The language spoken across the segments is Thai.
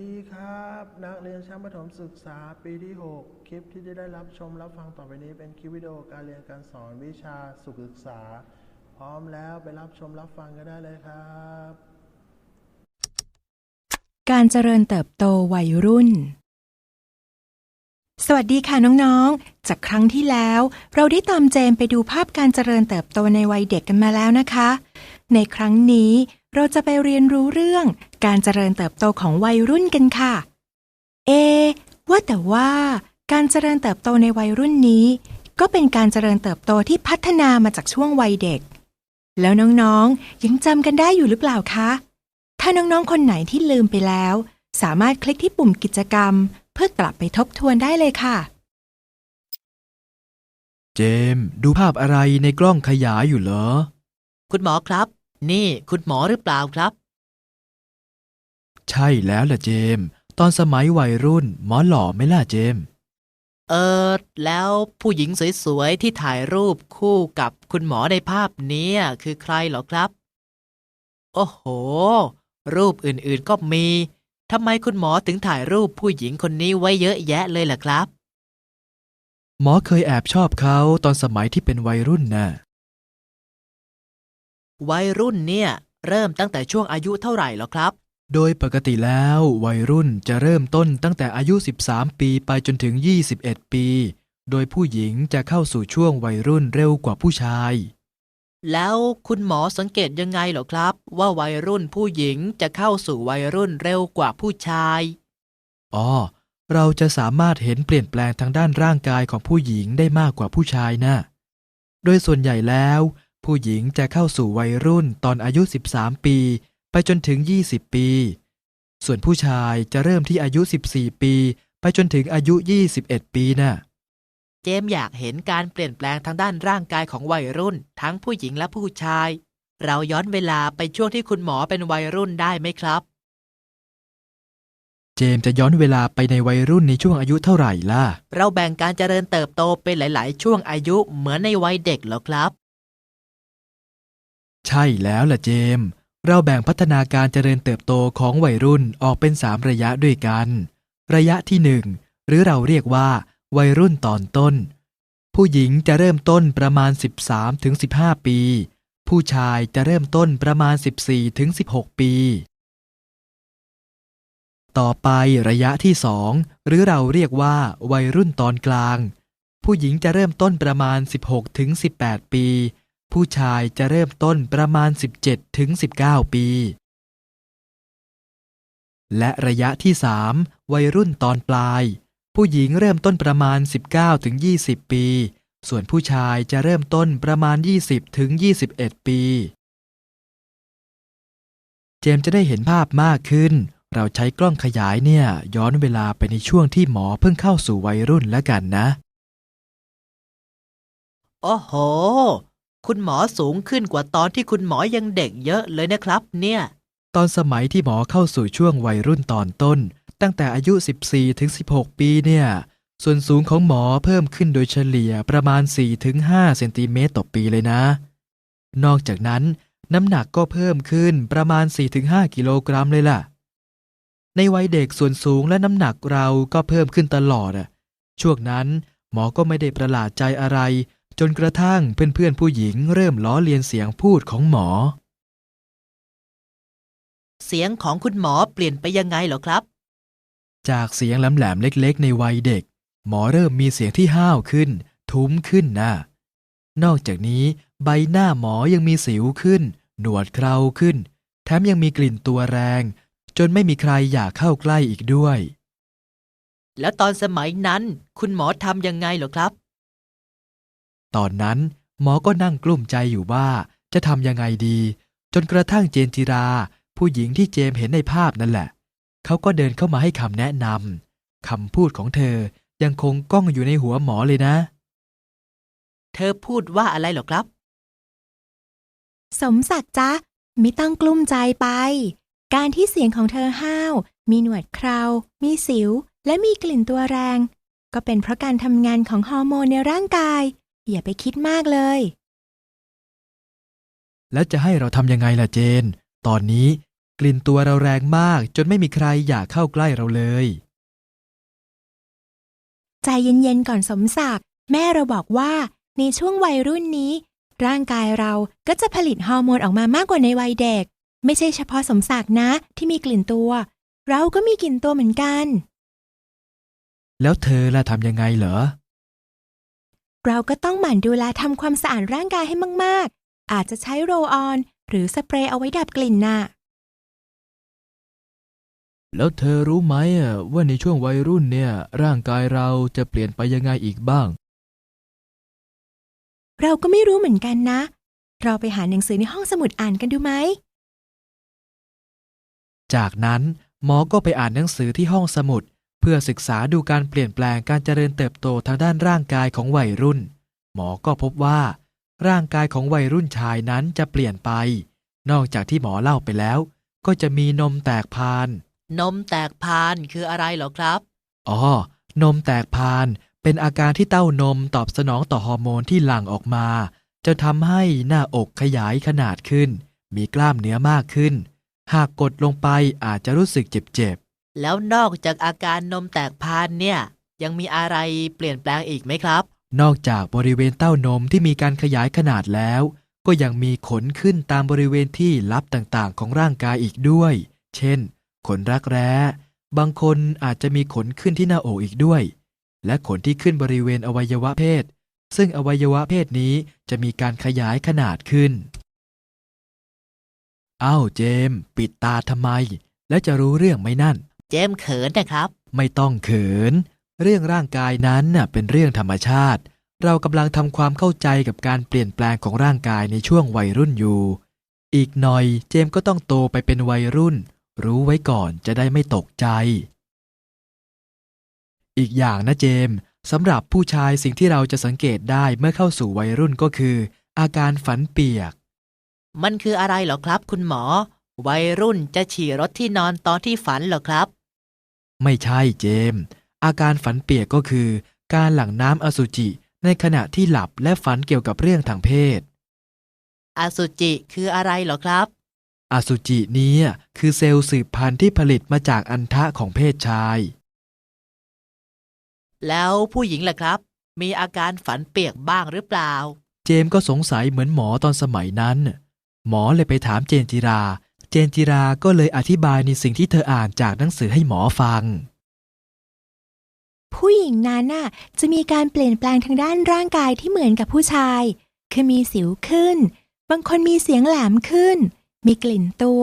ดีครับ นักเรียนชั้นประถมศึกษาปีที่ 6 คลิปที่จะได้รับชมรับฟังต่อไปนี้เป็นคลิปวิดีโอการเรียนการสอนวิชาสุขศึกษา พร้อมแล้วไปรับชมรับฟังกันได้เลยครับ การเจริญเติบโตวัยรุ่น สวัสดีค่ะน้องๆ จากครั้งที่แล้ว เราได้ตามเจมไปดูภาพการเจริญเติบโตในวัยเด็กกันมาแล้วนะคะ ในครั้งนี้ เราจะไปเรียนรู้เรื่องการเจริญเติบโตของวัยรุ่นกันค่ะ เอะว่าแต่ว่าการเจริญเติบโตในวัยรุ่นนี้ ก็เป็นการเจริญเติบโตที่พัฒนามาจากช่วงวัยเด็ก แล้วน้องๆ ยังจำกันได้อยู่หรือเปล่าคะ ถ้าน้องๆ คนไหนที่ลืมไปแล้ว สามารถคลิกที่ปุ่มกิจกรรม เพื่อกลับไปทบทวนได้เลยค่ะ เจมส์ดูภาพอะไรในกล้องขยายอยู่เหรอ คุณหมอครับ นี่คุณหมอหรือเปล่าครับ ใช่แล้วล่ะเจมส์ตอนสมัยวัยรุ่น หมอหล่อไหม่ล่ะเจมส์เออ แล้วผู้หญิงสวยๆ ที่ถ่ายรูปคู่กับคุณหมอในภาพเนี้ยคือใครเหรอครับ โอ้โห รูปอื่นๆก็มีทำไมคุณหมอถึงถ่ายรูปผู้หญิงคนนี้ไว้เยอะแยะเลยล่ะครับ หมอเคยแอบชอบเขาตอนสมัยที่เป็นวัยรุ่นน่ะ วัยรุ่นเนี่ย เริ่มตั้งแต่ช่วงอายุเท่าไหร่เหรอครับ โดยปกติแล้ววัยรุ่นจะเริ่มต้นตั้งแต่อายุ 13 ปีไปจนถึง 21 ปี โดยผู้หญิงจะเข้าสู่ช่วงวัยรุ่นเร็วกว่าผู้ชาย แล้วคุณหมอสังเกตยังไงเหรอครับ ว่าวัยรุ่นผู้หญิงจะเข้าสู่วัยรุ่นเร็วกว่าผู้ชายอ๋อเราจะสามารถเห็นเปลี่ยนแปลงทางด้านร่างกายของผู้หญิงได้มากกว่าผู้ชายนะ โดยส่วนใหญ่แล้ว ผู้หญิงจะเข้าสู่วัยรุ่นตอนอายุ 13 ปี ไปจนถึง 20 ปี ส่วนผู้ชายจะเริ่มที่อายุ 14 ปี ไปจนถึงอายุ 21 ปีน่ะ เจมส์อยากเห็นการเปลี่ยนแปลงทางด้านร่างกายของวัยรุ่น ทั้งผู้หญิงและผู้ชาย เราย้อนเวลาไปช่วงที่คุณหมอเป็นวัยรุ่นได้ไหมครับ เจมส์จะย้อนเวลาไปในวัยรุ่นในช่วงอายุเท่าไหร่ล่ะ เราแบ่งการเจริญเติบโตเป็นหลาย ๆ ช่วงอายุเหมือนในวัยเด็กเหรอครับ ใช่แล้วล่ะเจมส์เราแบ่งพัฒนาการเจริญเติบโตของวัยรุ่นออกเป็น 3 ระยะด้วยกัน ระยะที่ 1 หรือเราเรียกว่า วัยรุ่นตอนต้น ผู้หญิงจะเริ่มต้นประมาณ 13ถึง15 ปี ผู้ชายจะเริ่มต้นประมาณ 14ถึง16 ปี ต่อไประยะที่ 2 หรือเราเรียกว่า วัยรุ่นตอนกลาง ผู้หญิงจะเริ่มต้นประมาณ 16ถึง18 ปี ผู้ชายจะเริ่มต้นประมาณ 17ถึง19 ปี และระยะที่ 3 วัยรุ่นตอนปลาย ผู้หญิงเริ่มต้นประมาณ 19ถึง20 ปี ส่วนผู้ชายจะเริ่มต้นประมาณ 20ถึง21 ปี เจมส์จะได้เห็นภาพมากขึ้น เราใช้กล้องขยายเนี่ย ย้อนเวลาไปในช่วงที่หมอเพิ่งเข้าสู่วัยรุ่นแล้วกันนะ โอ้โห คุณหมอสูงขึ้นกว่าตอนที่คุณหมอยังเด็กเยอะเลยนะครับ เนี่ย ตอนสมัยที่หมอเข้าสู่ช่วงวัยรุ่นตอนต้น ตั้งแต่อายุ 14ถึง16 ปีเนี่ย ส่วนสูงของหมอเพิ่มขึ้นโดยเฉลี่ยประมาณ4ถึง5เซนติเมตรต่อปีเลยนะ นอกจากนั้น น้ำหนักก็เพิ่มขึ้นประมาณ4ถึง5กิโลกรัมเลยล่ะ ในวัยเด็กส่วนสูงและน้ำหนักเราก็เพิ่มขึ้นตลอดอะช่วงนั้นหมอก็ไม่ได้ประหลาดใจอะไร จนกระทั่งเพื่อนๆผู้หญิงเริ่มล้อเลียนเสียงพูดของหมอ เสียงของคุณหมอเปลี่ยนไปยังไงเหรอครับ จากเสียงแหลมๆเล็กๆ ในวัยเด็ก หมอเริ่มมีเสียงที่ห้าวขึ้น ทุ้มขึ้นนะนอกจากนี้ใบหน้าหมอยังมีสิวขึ้น หนวดเคราขึ้น แถมยังมีกลิ่นตัวแรง จนไม่มีใครอยากเข้าใกล้อีกด้วย แล้วตอนสมัยนั้นคุณหมอทำยังไงเหรอครับ ตอนนั้นหมอก็นั่งกลุ้มใจอยู่ว่าจะทำยังไงดี จนกระทั่งเจนจิรา ผู้หญิงที่เจมเห็นในภาพนั่นแหละ เขาก็เดินเข้ามาให้คำแนะนำคำพูดของเธอยังคงก้องอยู่ในหัวหมอเลยนะ เธอพูดว่าอะไรเหรอครับ สมศักดิ์จ๊ะไม่ต้องกลุ้มใจไป การที่เสียงของเธอห้าว มีหนวดเครา มีสิว และมีกลิ่นตัวแรง ก็เป็นเพราะการทำงานของฮอร์โมนในร่างกาย อย่าไปคิดมากเลย แล้วจะให้เราทำยังไงล่ะเจน ตอนนี้กลิ่นตัวเราแรงมาก จนไม่มีใครอยากเข้าใกล้เราเลย ใจเย็นๆก่อนสมศักดิ์แม่เราบอกว่าในช่วงวัยรุ่นนี้ ร่างกายเราก็จะผลิตฮอร์โมนออกมามากกว่าในวัยเด็ก ไม่ใช่เฉพาะสมศักดิ์นะที่มีกลิ่นตัว เราก็มีกลิ่นตัวเหมือนกัน แล้วเธอล่ะทำยังไงเหรอ เราก็ต้องหมั่นดูแลทำความสะอาดร่างกายให้มาก ๆ อาจจะใช้โรลออน หรือสเปรย์เอาไว้ดับกลิ่นน่ะ แล้วเธอรู้ไหมอะว่าในช่วงวัยรุ่นเนี่ย ร่างกายเราจะเปลี่ยนไปยังไงอีกบ้าง เราก็ไม่รู้เหมือนกันนะ เราไปหาหนังสือในห้องสมุดอ่านกันดูไหม จากนั้นหมอก็ไปอ่านหนังสือที่ห้องสมุดเพื่อศึกษาดูการเปลี่ยนแปลงการเจริญเติบโตทางด้านร่างกายของวัยรุ่น หมอก็พบว่า ร่างกายของวัยรุ่นชายนั้นจะเปลี่ยนไป นอกจากที่หมอเล่าไปแล้ว ก็จะมีนมแตกพาน นมแตกพานคืออะไรเหรอครับ อ๋อ นมแตกพาน เป็นอาการที่เต้านมตอบสนองต่อฮอร์โมนที่หลั่งออกมา จะทำให้หน้าอกขยายขนาดขึ้น มีกล้ามเนื้อมากขึ้น หากกดลงไปอาจจะรู้สึกเจ็บ แล้วนอกจากอาการนมแตกพานเนี่ย ยังมีอะไรเปลี่ยนแปลงอีกไหมครับ นอกจากบริเวณเต้านมที่มีการขยายขนาดแล้ว ก็ยังมีขนขึ้นตามบริเวณที่ลับต่างๆ ของร่างกายอีกด้วย เช่น ขนรักแร้ บางคนอาจจะมีขนขึ้นที่หน้าอกอีกด้วย และขนที่ขึ้นบริเวณอวัยวะเพศ ซึ่งอวัยวะเพศนี้จะมีการขยายขนาดขึ้นอ้าวเจม ปิดตาทำไม แล้วจะรู้เรื่องไหมนั่น เจมส์เขินนะครับ ไม่ต้องเขิน เรื่องร่างกายนั้นน่ะเป็นเรื่องธรรมชาติ เรากำลังทำความเข้าใจกับการเปลี่ยนแปลงของร่างกายในช่วงวัยรุ่นอยู่ อีกหน่อยเจมส์ก็ต้องโตไปเป็นวัยรุ่น รู้ไว้ก่อนจะได้ไม่ตกใจ อีกอย่างนะเจมส์สำหรับผู้ชายสิ่งที่เราจะสังเกตได้เมื่อเข้าสู่วัยรุ่นก็คือ อาการฝันเปียก มันคืออะไรเหรอครับ คุณหมอ วัยรุ่นจะฉี่รถที่นอนตอนที่ฝันเหรอครับ ไม่ใช่เจมส์อาการฝันเปียกก็คือ การหลั่งน้ำอสุจิในขณะที่หลับและฝันเกี่ยวกับเรื่องทางเพศ อสุจิคืออะไรเหรอครับ อสุจินี้คือเซลล์สืบพันธุ์ที่ผลิตมาจากอันทะของเพศชาย แล้วผู้หญิงล่ะครับ มีอาการฝันเปียกบ้างหรือเปล่า เจมส์ก็สงสัยเหมือนหมอตอนสมัยนั้น หมอเลยไปถามเจนจิรา เจนจิราก็เลยอธิบายในสิ่งที่เธออ่านจากหนังสือให้หมอฟัง ผู้หญิงนั้นน่ะจะมีการเปลี่ยนแปลงทางด้านร่างกายที่เหมือนกับผู้ชาย คือมีสิวขึ้น บางคนมีเสียงแหลมขึ้น มีกลิ่นตัว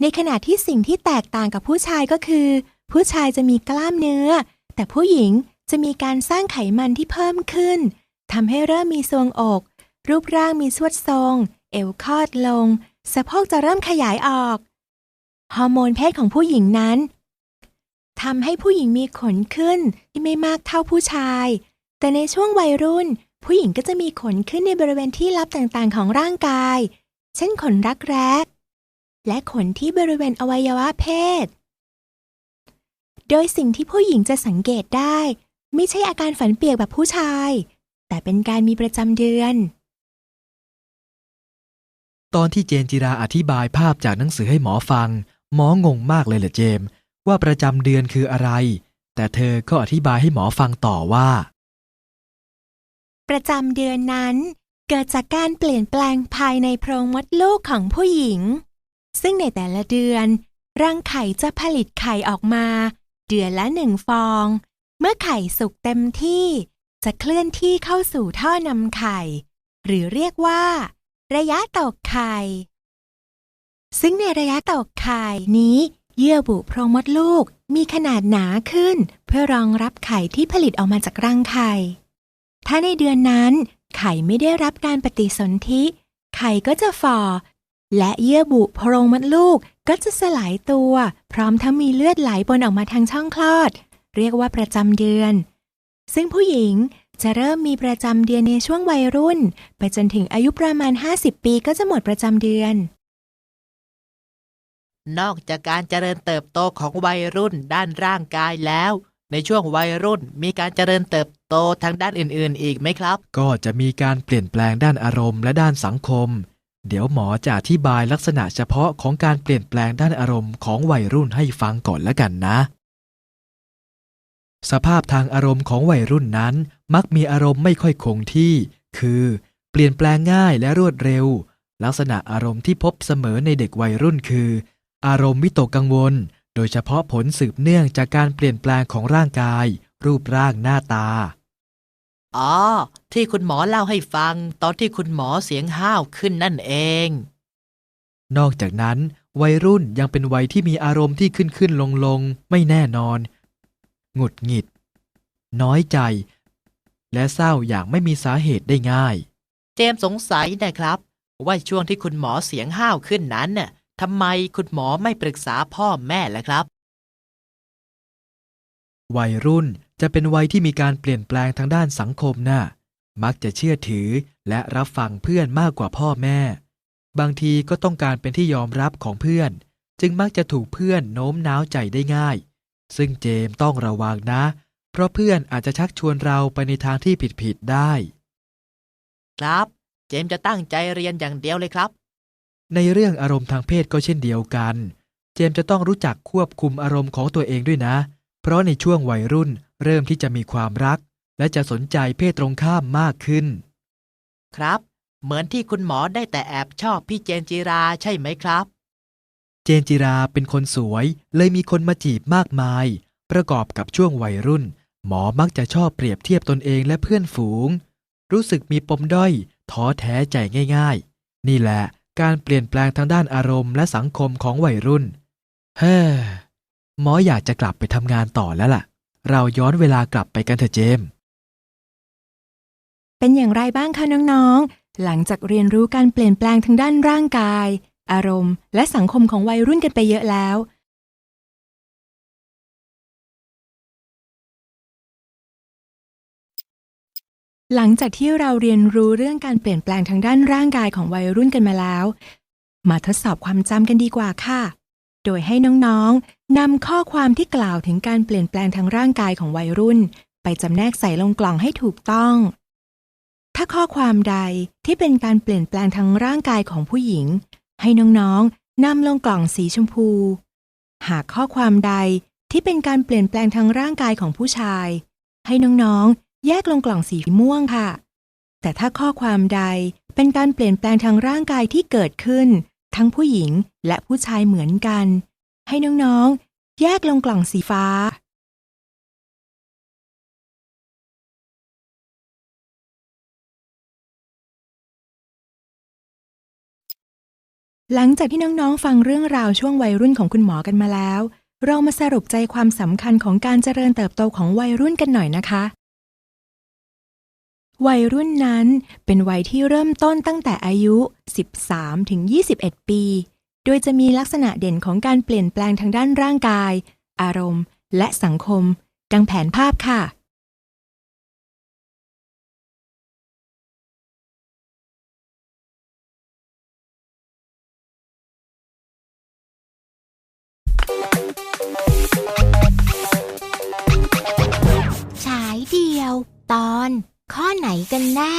ในขณะที่สิ่งที่แตกต่างกับผู้ชายก็คือ ผู้ชายจะมีกล้ามเนื้อ แต่ผู้หญิงจะมีการสร้างไขมันที่เพิ่มขึ้นทำให้เริ่มมีทรวงอก รูปร่างมีสวดทรง เอวคอดลง สะโพกจะเริ่มขยายออก ฮอร์โมนเพศของผู้หญิงนั้นทำให้ผู้หญิงมีขนขึ้นที่ไม่มากเท่าผู้ชาย แต่ในช่วงวัยรุ่น ผู้หญิงก็จะมีขนขึ้นในบริเวณที่ลับต่างๆ ของร่างกาย เช่นขนรักแร้และขนที่บริเวณอวัยวะเพศ โดยสิ่งที่ผู้หญิงจะสังเกตได้ ไม่ใช่อาการฝันเปียกแบบผู้ชาย แต่เป็นการมีประจำเดือน ตอนที่เจนจิราอธิบายภาพจากหนังสือให้หมอฟัง หมองงมากเลยแหละเจม ว่าประจำเดือนคืออะไร แต่เธอก็อธิบายให้หมอฟังต่อว่า ประจำเดือนนั้น เกิดจากการเปลี่ยนแปลงภายในโพรงมดลูกของผู้หญิง ซึ่งในแต่ละเดือน รังไข่จะผลิตไข่ออกมา เดือนละหนึ่งฟอง เมื่อไข่สุกเต็มที่ จะเคลื่อนที่เข้าสู่ท่อนำไข่ หรือเรียกว่า ระยะตกไข่ ซึ่งในระยะตกไข่นี้ เยื่อบุโพรงมดลูกมีขนาดหนาขึ้น เพื่อรองรับไข่ที่ผลิตออกมาจากรังไข่ ถ้าในเดือนนั้น ไข่ไม่ได้รับการปฏิสนธิ ไข่ก็จะฝ่อ และเยื่อบุโพรงมดลูกก็จะสลายตัว พร้อมทั้งมีเลือดไหลปนออกมาทางช่องคลอด เรียกว่าประจำเดือน ซึ่งผู้หญิง จะเริ่มมีประจำเดือนในช่วงวัยรุ่น ไปจนถึงอายุประมาณ 50 ปีก็จะหมดประจำเดือน นอกจากการเจริญเติบโตของวัยรุ่นด้านร่างกายแล้ว ในช่วงวัยรุ่นมีการเจริญเติบโตทางด้านอื่น ๆ อีกไหมครับ ก็จะมีการเปลี่ยนแปลงด้านอารมณ์และด้านสังคม เดี๋ยวหมอจะอธิบายลักษณะเฉพาะของการเปลี่ยนแปลงด้านอารมณ์ของวัยรุ่นให้ฟังก่อนแล้วกันนะ สภาพทางอารมณ์ของวัยรุ่นนั้น มักมีอารมณ์ไม่ค่อยคงที่ คือ เปลี่ยนแปลงง่ายและรวดเร็ว ลักษณะอารมณ์ที่พบเสมอในเด็กวัยรุ่นคือ อารมณ์วิตกกังวล โดยเฉพาะผลสืบเนื่องจากการเปลี่ยนแปลงของร่างกาย รูปร่างหน้าตา อ๋อ ที่คุณหมอเล่าให้ฟัง ตอนที่คุณหมอเสียงห้าวขึ้นนั่นเอง นอกจากนั้น วัยรุ่นยังเป็นวัยที่มีอารมณ์ที่ขึ้นขึ้นลงลงไม่แน่นอน หงุดหงิด น้อยใจ และเศร้าอย่างไม่มีสาเหตุได้ง่าย เจมส์สงสัยนะครับ ว่าช่วงที่คุณหมอเสียงห้าวขึ้นนั้นน่ะทำไมคุณหมอไม่ปรึกษาพ่อแม่ล่ะครับ วัยรุ่นจะเป็นวัยที่มีการเปลี่ยนแปลงทางด้านสังคมน่ะมักจะเชื่อถือและรับฟังเพื่อนมากกว่าพ่อแม่ บางทีก็ต้องการเป็นที่ยอมรับของเพื่อน จึงมักจะถูกเพื่อนโน้มน้าวใจได้ง่าย ซึ่งเจมส์ต้องระวังนะ เพราะเพื่อนอาจจะชักชวนเราไปในทางที่ผิดๆได้ ครับ เจมส์จะตั้งใจเรียนอย่างเดียวเลยครับ ในเรื่องอารมณ์ทางเพศก็เช่นเดียวกัน เจมส์จะต้องรู้จักควบคุมอารมณ์ของตัวเองด้วยนะ เพราะในช่วงวัยรุ่นเริ่มที่จะมีความรัก และจะสนใจเพศตรงข้ามมากขึ้น ครับ เหมือนที่คุณหมอได้แต่แอบชอบพี่เจนจิราใช่ไหมครับ เจนจิราเป็นคนสวย เลยมีคนมาจีบมากมาย ประกอบกับช่วงวัยรุ่น หมอมักจะชอบเปรียบเทียบตนเองและเพื่อนฝูง รู้สึกมีปมด้อยท้อแท้ใจง่ายๆ นี่แหละการเปลี่ยนแปลงทางด้านอารมณ์และสังคมของวัยรุ่น เฮ้อหมออยากจะกลับไปทำงานต่อแล้วล่ะ เราย้อนเวลากลับไปกันเถอะเจม เป็นอย่างไรบ้างคะน้องๆ หลังจากเรียนรู้การเปลี่ยนแปลงทางด้านร่างกาย อารมณ์ และสังคมของวัยรุ่นกันไปเยอะแล้ว หลังจากที่เราเรียนรู้เรื่องการเปลี่ยนแปลงทางด้านร่างกายของวัยรุ่นกันมาแล้ว มาทดสอบความจำกันดีกว่าค่ะ โดยให้น้องๆนำข้อความที่กล่าวถึงการเปลี่ยนแปลงทางร่างกายของวัยรุ่น ไปจำแนกใส่ลงกล่องให้ถูกต้องถ้าข้อความใดที่เป็นการเปลี่ยนแปลงทางร่างกายของผู้หญิง ให้น้องๆนำลงกล่องสีชมพู หากข้อความใดที่เป็นการเปลี่ยนแปลงทางร่างกายของผู้ชาย ให้น้องๆ แยกลงกล่องสีม่วงค่ะ แต่ถ้าข้อความใดเป็นการเปลี่ยนแปลงทางร่างกายที่เกิดขึ้น ทั้งผู้หญิงและผู้ชายเหมือนกัน ให้น้องๆ แยกลงกล่องสีฟ้า หลังจากที่น้องๆ ฟังเรื่องราวช่วงวัยรุ่นของคุณหมอกันมาแล้ว เรามาสรุปใจความสำคัญของการเจริญเติบโตของวัยรุ่นกันหน่อยนะคะ วัยรุ่นนั้นเป็นวัยที่เริ่มต้นตั้งแต่อายุ 13 ถึง 21 ปี โดยจะมีลักษณะเด่นของการเปลี่ยนแปลงทางด้านร่างกาย อารมณ์ และสังคม ดังแผนภาพค่ะ เดียว ตอน ข้อไหนกันแน่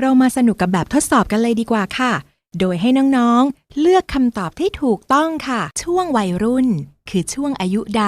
เรามาสนุกกับแบบทดสอบกันเลยดีกว่าค่ะ โดยให้น้องๆ เลือกคำตอบที่ถูกต้องค่ะ ช่วงวัยรุ่น คือช่วงอายุใด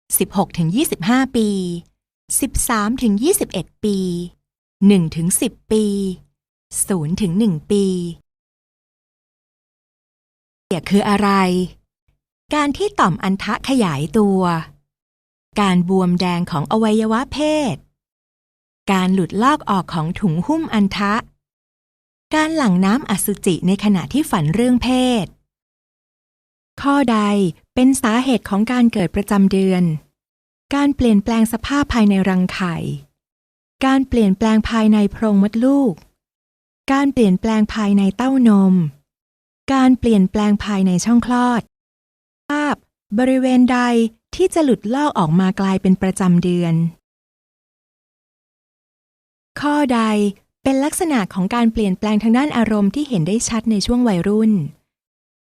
16ถึง25 ปี 13ถึง21 ปี1ถึง10 ปี0ถึง1ปีเกี่ยคืออะไร การที่ต่อมอันทะขยายตัว การบวมแดงของอวัยวะเพศ การหลุดลอกออกของถุงหุ้มอันทะ การหลั่งน้ำอสุจิในขณะที่ฝันเรื่องเพศ ข้อใดเป็นสาเหตุของการเกิดประจำเดือน การเปลี่ยนแปลงสภาพภายในรังไข่ การเปลี่ยนแปลงภายในโพรงมดลูก การเปลี่ยนแปลงภายในเต้านม การเปลี่ยนแปลงภายในช่องคลอด บริเวณใดที่จะหลุดลอกออกมากลายเป็นประจำเดือน ข้อใดเป็นลักษณะของการเปลี่ยนแปลงทางด้านอารมณ์ที่เห็นได้ชัดในช่วงวัยรุ่น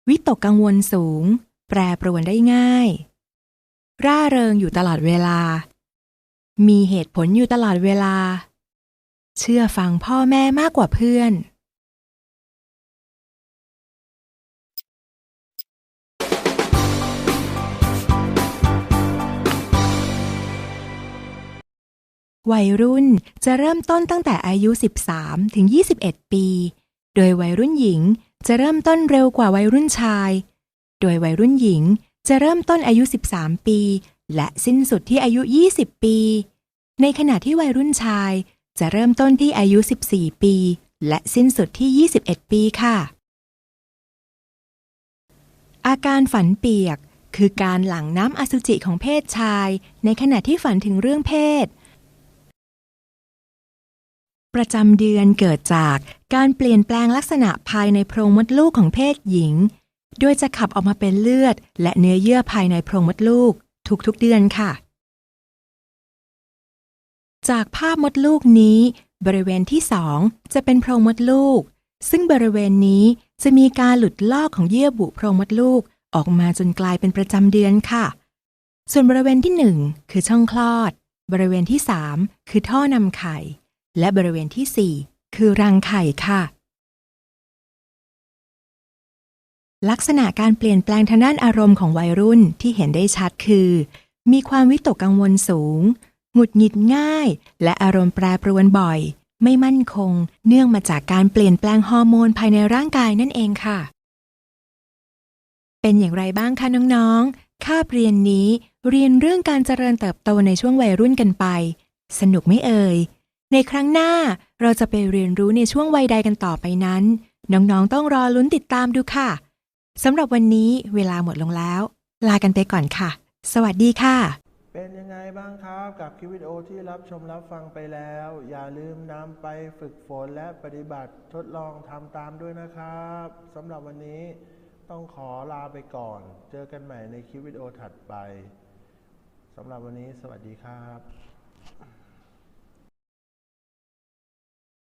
วิตกกังวลสูง แปรปรวนได้ง่าย ร่าเริงอยู่ตลอดเวลา มีเหตุผลอยู่ตลอดเวลา เชื่อฟังพ่อแม่มากกว่าเพื่อน วัยรุ่นจะเริ่มต้นตั้งแต่อายุ 13 ถึง 21 ปี โดยวัยรุ่นหญิงจะเริ่มต้นเร็วกว่าวัยรุ่นชาย โดยวัยรุ่นหญิงจะเริ่มต้นอายุ 13 ปี และสิ้นสุดที่อายุ 20 ปี ในขณะที่วัยรุ่นชายจะเริ่มต้นที่อายุ 14 ปี และสิ้นสุดที่ 21 ปีค่ะ อาการฝันเปียกคือการหลั่งน้ำอสุจิของเพศชาย ในขณะที่ฝันถึงเรื่องเพศ ประจำเดือนเกิดจากการเปลี่ยนแปลงลักษณะภายในโพรงมดลูกของเพศหญิง โดยจะขับออกมาเป็นเลือด และเนื้อเยื่อภายในโพรงมดลูก ทุกๆเดือนค่ะ จากภาพมดลูกนี้ บริเวณที่สองจะเป็นโพรงมดลูก ซึ่งบริเวณนี้จะมีการหลุดลอกของเยื่อบุโพรงมดลูกออกมาจนกลายเป็นประจำเดือนค่ะ ส่วนบริเวณที่หนึ่งคือช่องคลอด บริเวณที่สามคือท่อนำไข่ และบริเวณที่สี่คือรังไข่ค่ะ ลักษณะการเปลี่ยนแปลงทางด้านอารมณ์ของวัยรุ่นที่เห็นได้ชัดคือ มีความวิตกกังวลสูง หงุดหงิดง่าย และอารมณ์แปรปรวนบ่อย ไม่มั่นคง เนื่องมาจากการเปลี่ยนแปลงฮอร์โมนภายในร่างกายนั่นเองค่ะ เป็นอย่างไรบ้างคะน้องๆคาบเรียนนี้เรียนเรื่องการเจริญเติบโตในช่วงวัยรุ่นกันไป สนุกไหม่เอ่ย ในครั้งหน้าเราจะไปเรียนรู้ในช่วงวัยใดกันต่อไปนั้น น้องๆ ต้องรอลุ้นติดตามดูค่ะสำหรับวันนี้เวลาหมดลงแล้ว ลากันไปก่อนค่ะ สวัสดีค่ะ เป็นยังไงบ้างครับกับคลิปวิดีโอที่รับชมรับฟังไปแล้ว อย่าลืมนำไปฝึกฝนและปฏิบัติทดลองทำตามด้วยนะครับสำหรับวันนี้ต้องขอลาไปก่อน เจอกันใหม่ในคลิปวิดีโอถัดไปสำหรับวันนี้สวัสดีครับ